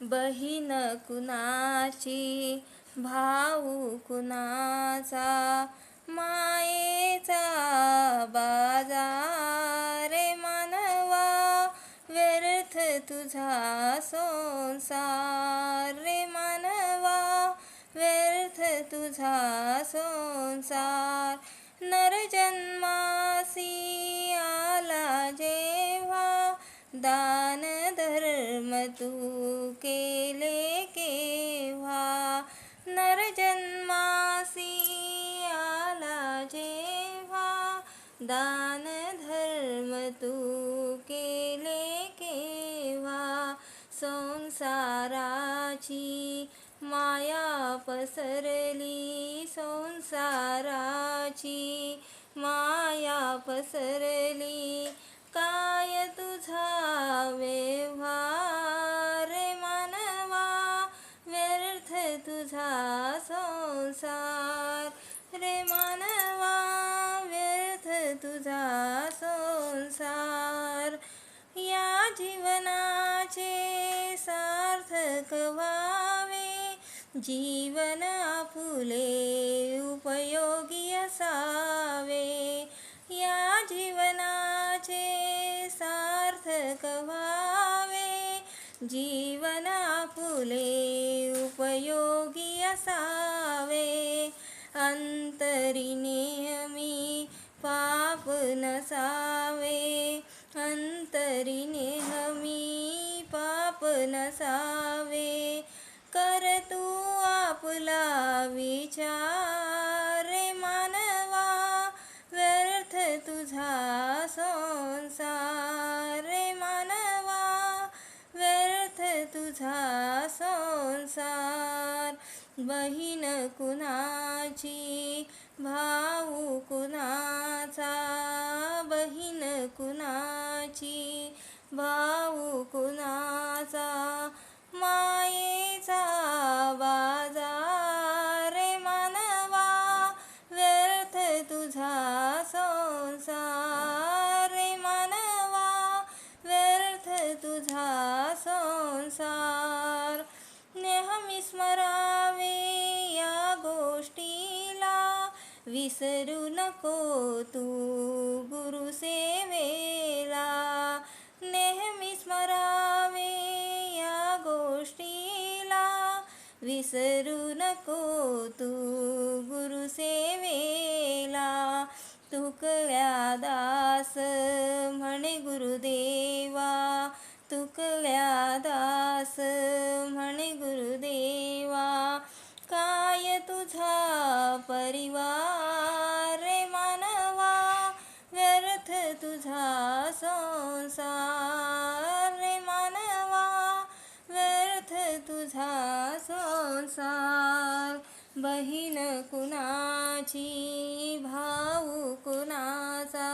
बहीण कुणाची भाऊ कुणाचा मायेचा बाजार रे मानवा व्यर्थ तुझा संसार रे मानवा व्यर्थ तुझा संसार. नरजन्मासी आला जेव्हा दा दान धर्म तू केले केव्हा संसाराची माया पसरली. संसाराची माया पसरली. काय तुझा वेळ तुझा संसार या जीवनाचे सार्थक व्हावे. जीवन आपुले उपयोगी असावे. या जीवनाचे सार्थक व्हावे. जीवन आपुले उपयोगी असावे. अंतरी नेहमी पाप नसावे अंतरी नेहमी पाप नसावे कर तू आपला विचार रे मानवा व्यर्थ तुझा संसार. रे मानवा व्यर्थ तुझा संसार. बहीण कुणाची भा विसरू नको तू गुरुसेवेला नेहमी स्मरावे या गोष्टीला. विसरू नको तू गुरुसेवेला तुकल्या दास म्हणे गुरुदेवा. तुकल्या दास बहीण कुणाची भाऊ कुणाचा?